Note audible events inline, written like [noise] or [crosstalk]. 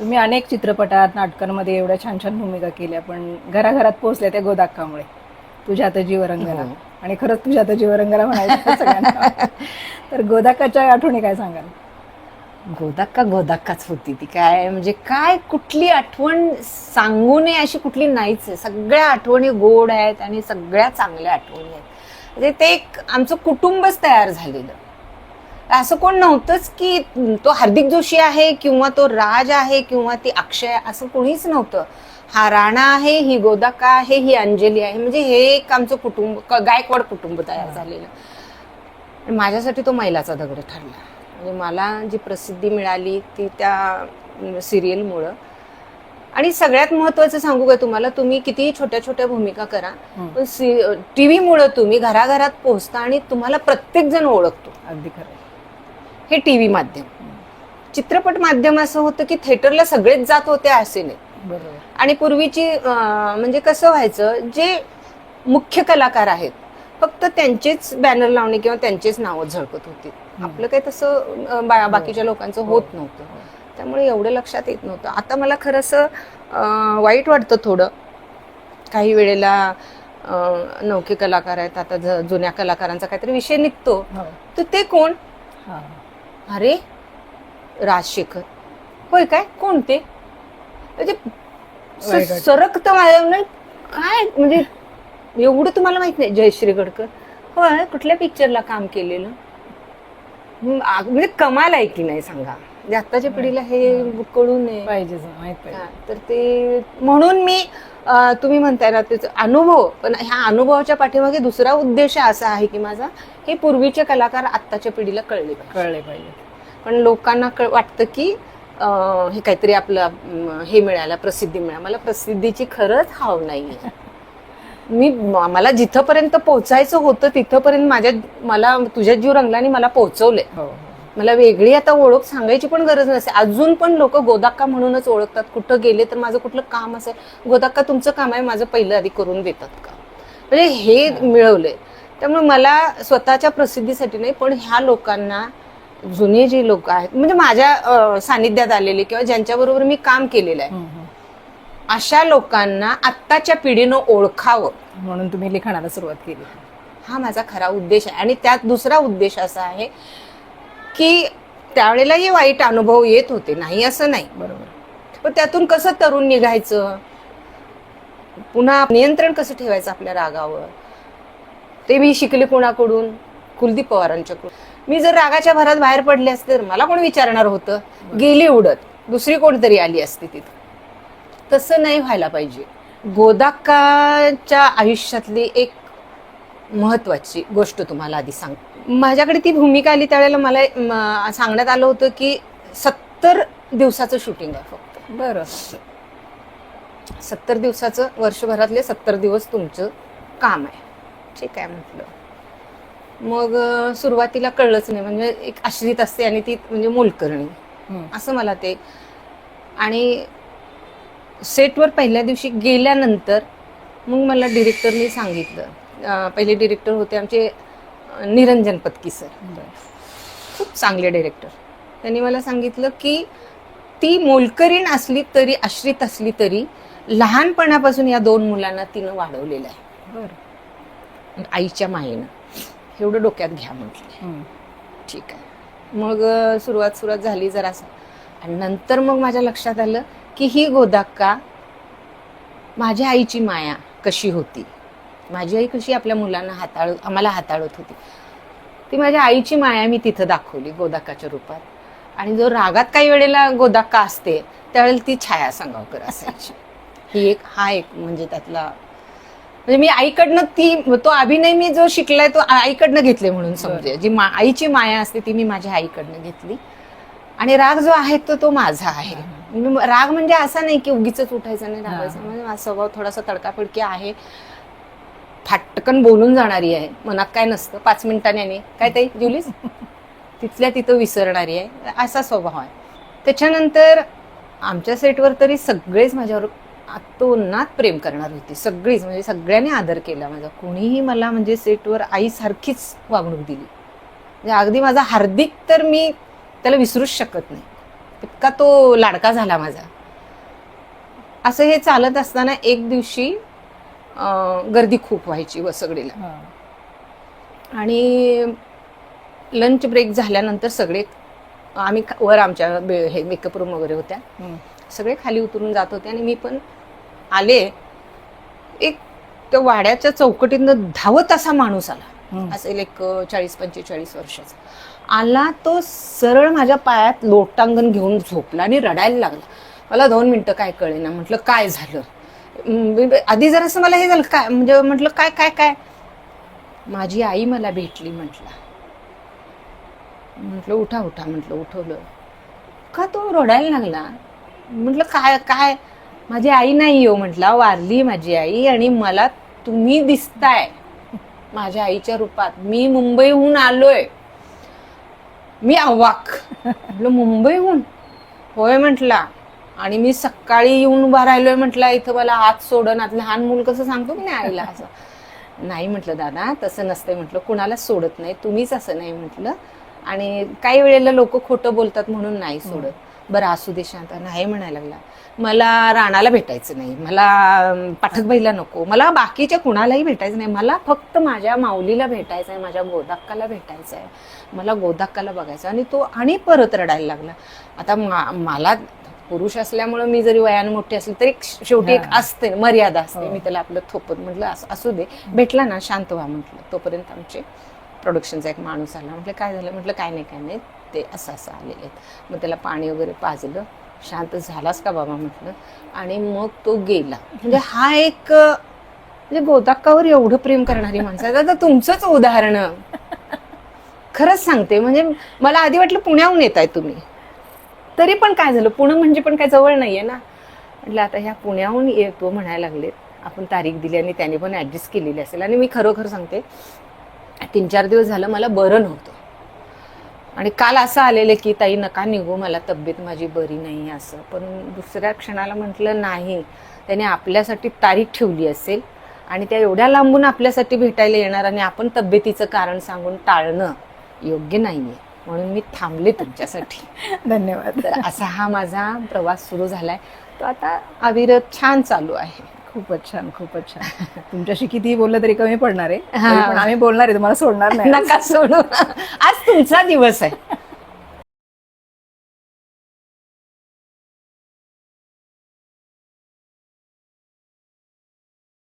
तुम्ही अनेक चित्रपटात नाटकांमध्ये एवढ्या छान छान भूमिका केल्या पण घराघरात पोहोचल्या त्या गोदाक्कामुळे तुझ्या आता जीवरंगाला. हो. आणि खरंच तुझ्या आता जीवरंगाला म्हणायचं सगळ्यांना. [laughs] तर गोदाक्काच्या आठवणी काय सांगाल? गोदाक्का गोदाक्काच होती ती. काय म्हणजे काय कुठली आठवण सांगू नये अशी कुठली नाहीच आहे. सगळ्या आठवणी गोड आहेत आणि सगळ्या चांगल्या आठवणी आहेत. म्हणजे ते एक आमचं कुटुंबच तयार झालेलं. असं कोण नव्हतंच की तो हार्दिक जोशी आहे किंवा तो राज आहे किंवा ती अक्षय असं कोणीच नव्हतं. हा राणा आहे ही गोदाका आहे ही अंजली आहे. म्हणजे हे एक आमचं कुटुंब गायकवाड कुटुंब तयार झालेलं. माझ्यासाठी तो मैलाचा दगड ठरला. म्हणजे मला जी प्रसिद्धी मिळाली ती त्या सिरियलमुळं आणि सगळ्यात महत्वाचं सांगू का तुम्हाला तुम्ही किती छोट्या छोट्या भूमिका करा. पण टी व्हीमुळं तुम्ही घराघरात पोहोचता आणि तुम्हाला प्रत्येक जण ओळखतो. अगदी खरं हे टी व्ही माध्यम. चित्रपट माध्यम असं होतं की थिएटरला सगळेच जात होते असे नाही. आणि पूर्वीची म्हणजे कसं व्हायचं जे मुख्य कलाकार आहेत फक्त त्यांचेच बॅनर लावणे किंवा त्यांचेच नावं झळकत होती. आपलं काही तसं बा- बाकीच्या लोकांचं होत नव्हतं. त्यामुळे एवढं लक्षात येत नव्हतं. आता मला खरं असं वाईट वाटतं थोडं. काही वेळेला नौके कलाकार आहेत आता जुन्या कलाकारांचा काहीतरी विषय निघतो. हो. तर ते कोण? हा. अरे राजशेखर. होय काय? कोणते? म्हणजे. सरकतं माझ्या म्हणजे काय? म्हणजे एवढं तुम्हाला माहीत नाही जयश्री गडकर. होय कुठल्या पिक्चरला काम केलेलं? म्हणजे कमाल आहे की नाही सांगा. म्हणजे आत्ताच्या पिढीला हे कळू नये पाहिजे माहीत पाहिजे. हा, तर ते म्हणून मी अं, तुम्ही म्हणताय ना त्याचा अनुभव पण ह्या अनुभवाच्या पाठीमागे दुसरा उद्देश असा आहे की माझा हे पूर्वीचे कलाकार आत्ताच्या पिढीला कळले पाहिजे. कळले पाहिजे. पण लोकांना कळ वाटतं की अं, हे काहीतरी आपलं अं, हे मिळालं प्रसिद्धी मिळाली. मला प्रसिद्धीची खरंच हाव नाही [laughs] मी म- मला जिथपर्यंत पोहोचायचं होतं तिथपर्यंत माझ्या मला तुझ्या जीव रंगलाने मला पोहोचवले हो हो. मला वेगळी आता ओळख सांगायची पण गरज नसते. अजून पण लोक गोदाक्का म्हणूनच ओळखतात. कुठं गेले तर माझं कुठलं काम असेल. गोदाक्का तुमचं काम आहे माझं पहिलं आधी करून देतात का? म्हणजे हे मिळवलंय. त्यामुळे मला स्वतःच्या प्रसिद्धीसाठी नाही पण ह्या लोकांना जुने जे लोक आहेत म्हणजे माझ्या सानिध्यात आलेले किंवा ज्यांच्याबरोबर मी काम केलेलं आहे. अशा लोकांना आत्ताच्या पिढीनं ओळखावं. म्हणून तुम्ही लिखाणाला सुरुवात केली. हा माझा खरा उद्देश आहे. आणि त्यात दुसरा उद्देश असा आहे की त्यावेळेलाही वाईट अनुभव येत होते. नाही असं नाही. बरोबर. पण त्यातून कसं तरुण निघायचं? पुन्हा नियंत्रण कसं ठेवायचं आपल्या रागावर? ते मी शिकले कोणाकडून? कुलदीप पवारांच्याकडून मी जर रागाच्या भरात बाहेर पडले असते तर मला कोण विचारणार होतं? गेली उडत. दुसरी कोणतरी आली असती तिथं. तसं नाही व्हायला पाहिजे. गोदाक्काच्या आयुष्यातली एक महत्वाची गोष्ट तुम्हाला आधी सांग माझ्याकडे ती भूमिका आली त्यावेळेला मला सांगण्यात आलं होतं की सत्तर दिवसाचं शूटिंग आहे फक्त. बरं. सत्तर दिवसाचं वर्षभरातले सत्तर दिवस तुमचं काम आहे. ठीक आहे म्हटलं. मग सुरुवातीला कळलंच नाही. म्हणजे एक आश्रित असते आणि ती म्हणजे मोलकरणी. असं मला ते. आणि सेटवर पहिल्या दिवशी गेल्यानंतर मग मला डिरेक्टरनी सांगितलं. पहिले डिरेक्टर होते आमचे निरंजन पत्की सर. बरं. खूप चांगले डिरेक्टर त्यांनी मला सांगितलं की ती मोलकरीण असली तरी आश्रित असली तरी लहानपणापासून या दोन मुलांना तिनं वाढवलेलं आहे. बरं. आईच्या मायेनं. एवढं डोक्यात घ्या म्हटलं. ठीक आहे. मग सुरुवात सुरुवात झाली जरासं आणि नंतर मग माझ्या लक्षात आलं की ही गोदाक्का माझ्या आईची माया कशी होती? माझी आई कशी आपल्या मुलांना हाताळ आम्हाला हाताळत होती. ती माझ्या आईची माया मी तिथं दाखवली गोदाक्काच्या रूपात. आणि जो रागात काही वेळेला गोदाक्का असते त्यावेळेला ती छाया संगावकर असायची. [laughs] ही एक हा एक म्हणजे त्यातला म्हणजे मी आईकडनं ती तो अभिनय मी जो शिकलाय तो आईकडनं घेतले म्हणून समजे जी मा आईची माया असते ती मी माझ्या आईकडनं घेतली. आणि राग जो आहे तो तो माझा आहे. राग म्हणजे असा नाही की उगीच उठायचं नाही रागायचं. म्हणजे माझा स्वभाव थोडासा तडकाफडकी आहे. फाटकन बोलून जाणारी आहे. मनात काय नसतं. पाच मिनिटांनी काय ताई जेवलीस? [laughs] तिथल्या तिथं विसरणारी आहे. असा स्वभाव आहे. त्याच्यानंतर आमच्या सेटवर तरी सगळेच माझ्यावर आतोनात प्रेम करणार होती. सगळीच म्हणजे सगळ्यांनी आदर केला माझा. कोणीही मला म्हणजे सेटवर आईसारखीच वागणूक दिली. म्हणजे अगदी माझा हार्दिक तर मी त्याला विसरूच शकत नाही. इतका तो लाडका झाला माझा. असं हे चालत असताना एक दिवशी गर्दी खूप व्हायची वसगडीला. आणि लंच ब्रेक झाल्यानंतर सगळे आम्ही वर आमच्या हे मेकअप रूम वगैरे होत्या. सगळे खाली उतरून जात होते आणि मी पण आले. एक त्या वाड्याच्या चौकटीतनं धावत असा माणूस आला. असेल एक चाळीस पंचेचाळीस वर्षाचा. आला तो सरळ माझ्या पायात लोटांगण घेऊन झोपला आणि रडायला लागला. मला दोन मिनिटं काय कळेना. म्हटलं काय झालं? आधी आधी जरासं मला हे झालं काय म्हणजे म्हटलं काय काय काय? माझी आई मला भेटली म्हटलं. म्हटलं उठा उठा म्हटलं उठवलं. का तो रडायला लागला? म्हटलं काय काय? माझी आई नाही हो म्हटलं वारली माझी आई आणि मला तुम्ही दिसताय. माझ्या आईच्या रूपात. मी मुंबईहून आलोय. मी अवाक. म्हटलं मुंबईहून? होय म्हटला. आणि मी सकाळी येऊन उभा राहिलोय म्हटलं इथं मला हात सोडन आज लहान मूल कसं सांगतो की नाही आईला असं. नाही म्हटलं दादा तसं नसतंय म्हटलं कुणालाच सोडत नाही तुम्हीच असं नाही म्हटलं. आणि काही वेळेला लोक खोटं बोलतात म्हणून नाही सोडत. बरं असू दे शांत नाही म्हणायला लागला. मला राणाला भेटायचं नाही. मला पाठकबाईला नको. मला बाकीच्या कुणालाही भेटायचं नाही. मला फक्त माझ्या माऊलीला भेटायचं आहे माझ्या गोदाक्काला भेटायचं आहे मला गोदाक्काला बघायचं आणि तो आणि परत रडायला लागला. आता मा- मला पुरुष असल्यामुळं मी जरी वयानं मोठी असली तरी शेवटी एक. असते मर्यादा असते. हो. मी त्याला आपलं थोपत म्हटलं असं असू दे. भेटला ना शांत व्हा म्हटलं. तोपर्यंत आमचे प्रोडक्शनचा एक माणूस आला. म्हटलं काय झालं? म्हटलं काय नाही काय नाही. ते असं असं आलेले आहेत. मग त्याला पाणी वगैरे पाजलं. शांत झालास का बाबा? म्हटलं. आणि मग तो गेला. म्हणजे हा एक म्हणजे गोदाक्कावर एवढं प्रेम करणारी माणसं आता तुमचंच उदाहरण. खरंच सांगते. म्हणजे मला आधी वाटलं पुण्याहून येत आहे तुम्ही. तरी पण काय झालं? पुणे म्हणजे पण काय जवळ नाही आहे ना. म्हटलं आता ह्या पुण्याहून येतो म्हणायला लागले आपण तारीख दिली आणि त्याने पण ॲडजस्ट केलेली असेल. आणि मी खरोखर सांगते तीन चार दिवस झालं मला बरं नव्हतं. आणि काल असं आलेलं की ताई नका निघू मला तब्येत माझी बरी नाही असं. पण दुसऱ्या क्षणाला म्हटलं नाही त्याने आपल्यासाठी तारीख ठेवली असेल आणि त्या एवढ्या लांबून आपल्यासाठी भेटायला येणार आणि आपण तब्येतीचं कारण सांगून टाळणं योग्य नाही आहे म्हणून मी थांबले तुमच्यासाठी. [laughs] धन्यवाद. तर असा हा माझा प्रवास सुरू झालाय. तो आता अविरत छान चालू आहे. खूपच छान खूपच छान. तुमच्याशी किती बोललं तरी कमी पडणार आहे. पण आम्ही बोलणार आहे तुम्हाला सोडणार नाही. नका सोडू. आज तुमचा दिवस आहे.